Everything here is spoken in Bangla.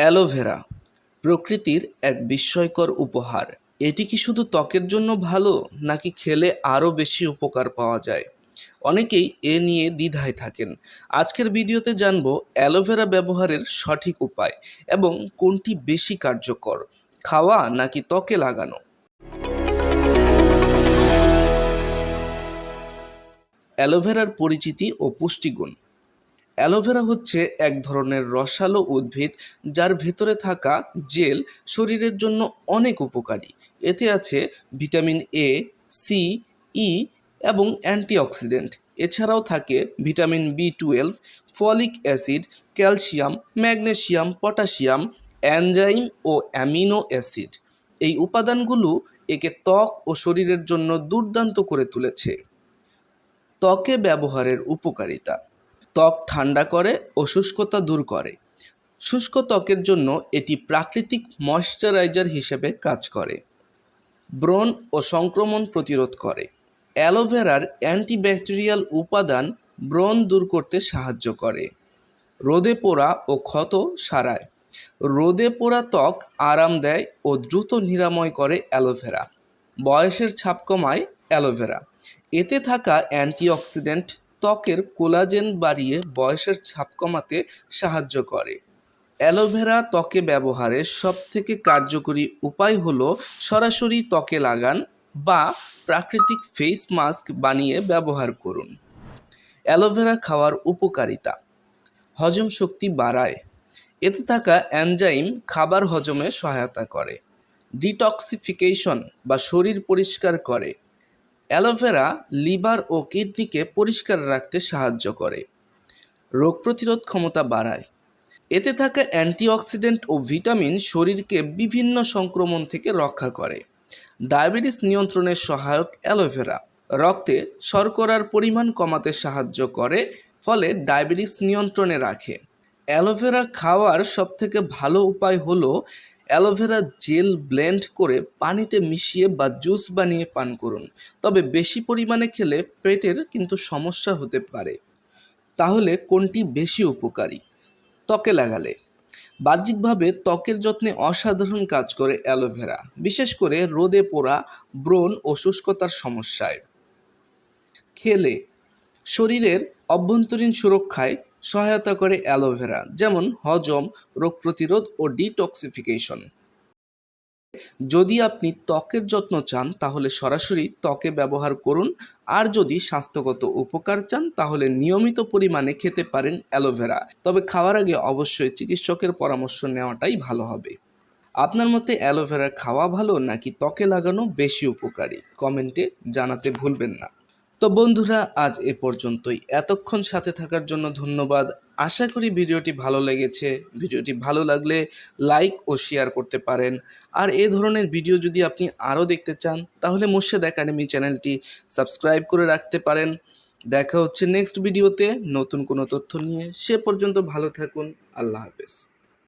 অ্যালোভেরা প্রকৃতির এক বিস্ময়কর উপহার। এটি কি শুধু ত্বকের জন্য ভালো, নাকি খেলে আরও বেশি উপকার পাওয়া যায়? অনেকেই এ নিয়ে দ্বিধায় থাকেন। আজকের ভিডিওতে জানব অ্যালোভেরা ব্যবহারের সঠিক উপায় এবং কোনটি বেশি কার্যকর, খাওয়া নাকি ত্বকে লাগানো? অ্যালোভেরার পরিচিতি ও পুষ্টিগুণ। অ্যালোভেরা হচ্ছে এক ধরনের রসালো উদ্ভিদ যার ভেতরে থাকা জেল শরীরের জন্য অনেক উপকারী। এতে আছে ভিটামিন এ সি ই এবং অ্যান্টিঅক্সিডেন্ট। এছাড়াও থাকে vitamin B twelve folic acid, calcium, magnesium, potassium, enzyme ও অ্যামিনো অ্যাসিড। এই উপাদানগুলো একে ত্বক ও শরীরের জন্য দুর্দান্ত করে তুলেছে। ত্বকে ব্যবহারের উপকারিতা। ত্বক ঠান্ডা করে ও শুষ্কতা দূর করে। শুষ্ক ত্বকের জন্য এটি প্রাকৃতিক ময়শ্চারাইজার হিসেবে কাজ করে। ব্রণ ও সংক্রমণ প্রতিরোধ করে। অ্যালোভেরার অ্যান্টিব্যাকটেরিয়াল উপাদান ব্রণ দূর করতে সাহায্য করে। রোদে পোড়া ও ক্ষত সারায়। রোদে পোড়া ত্বক আরাম দেয় ও দ্রুত নিরাময় করে অ্যালোভেরা। বয়সের ছাপ কমায় অ্যালোভেরা। এতে থাকা অ্যান্টিঅক্সিডেন্ট ত্বকের কোলাজেন বাড়িয়ে বয়সের ছাপ কমাতে সাহায্য করে। অ্যালোভেরা ত্বকে ব্যবহারের সবথেকে কার্যকরী উপায় হলো সরাসরি ত্বকে লাগান বা প্রাকৃতিক ফেস মাস্ক বানিয়ে ব্যবহার করুন। অ্যালোভেরা খাওয়ার উপকারিতা। হজম শক্তি বাড়ায়। এতে থাকা অ্যানজাইম খাবার হজমে সহায়তা করে। ডিটক্সিফিকেশন বা শরীর পরিষ্কার করে। অ্যালোভেরা, লিভার ও কিডনিকে পরিষ্কার রাখতে সাহায্য করে। রোগ প্রতিরোধ ক্ষমতা বাড়ায়। এতে থাকা অ্যান্টিঅক্সিডেন্ট ও ভিটামিন শরীরকে বিভিন্ন সংক্রমণ থেকে রক্ষা করে। ডায়াবেটিস নিয়ন্ত্রণের সহায়ক অ্যালোভেরা। রক্তে শর্করার পরিমাণ কমাতে সাহায্য করে, ফলে ডায়াবেটিস নিয়ন্ত্রণে রাখে। অ্যালোভেরা খাওয়ার সবথেকে ভালো উপায় হলো অ্যালোভেরা জেল ব্লেন্ড করে পানিতে মিশিয়ে বা জুস বানিয়ে পান করুন। তবে বেশি পরিমাণে খেলে পেটের কিন্তু সমস্যা হতে পারে। তাহলে কোনটি বেশি উপকারী? ত্বকে লাগালে। বাহ্যিকভাবে ত্বকের যত্নে অসাধারণ কাজ করে অ্যালোভেরা, বিশেষ করে রোদে পোড়া, ব্রণ ও শুষ্কতার সমস্যায়। খেলে। শরীরের অভ্যন্তরীণ সুরক্ষায় সহায়তা করে অ্যালোভেরা, যেমন হজম, রোগ প্রতিরোধ ও ডিটক্সিফিকেশন। যদি আপনি ত্বকের যত্ন চান, তাহলে সরাসরি ত্বকে ব্যবহার করুন। আর যদি স্বাস্থ্যগত উপকার চান, তাহলে নিয়মিত পরিমাণে খেতে পারেন অ্যালোভেরা। তবে খাওয়ার আগে অবশ্যই চিকিৎসকের পরামর্শ নেওয়াটাই ভালো হবে। আপনার মতে অ্যালোভেরা খাওয়া ভালো নাকি ত্বকে লাগানো বেশি উপকারী? কমেন্টে জানাতে ভুলবেন না। তো বন্ধুরা, আজ এ পর্যন্তই। এতক্ষণ সাথে থাকার জন্য ধন্যবাদ। আশা করি ভিডিওটি ভালো লেগেছে। ভিডিওটি ভালো লাগলে লাইক ও শেয়ার করতে পারেন। আর এ ধরনের ভিডিও যদি আপনি আরও দেখতে চান, তাহলে মুর্শেদ একাডেমি চ্যানেলটি সাবস্ক্রাইব করে রাখতে পারেন। দেখা হচ্ছে নেক্সট ভিডিওতে। নতুন কোনো তথ্য নিয়ে সে পর্যন্ত ভালো থাকুন। আল্লাহ হাফেজ।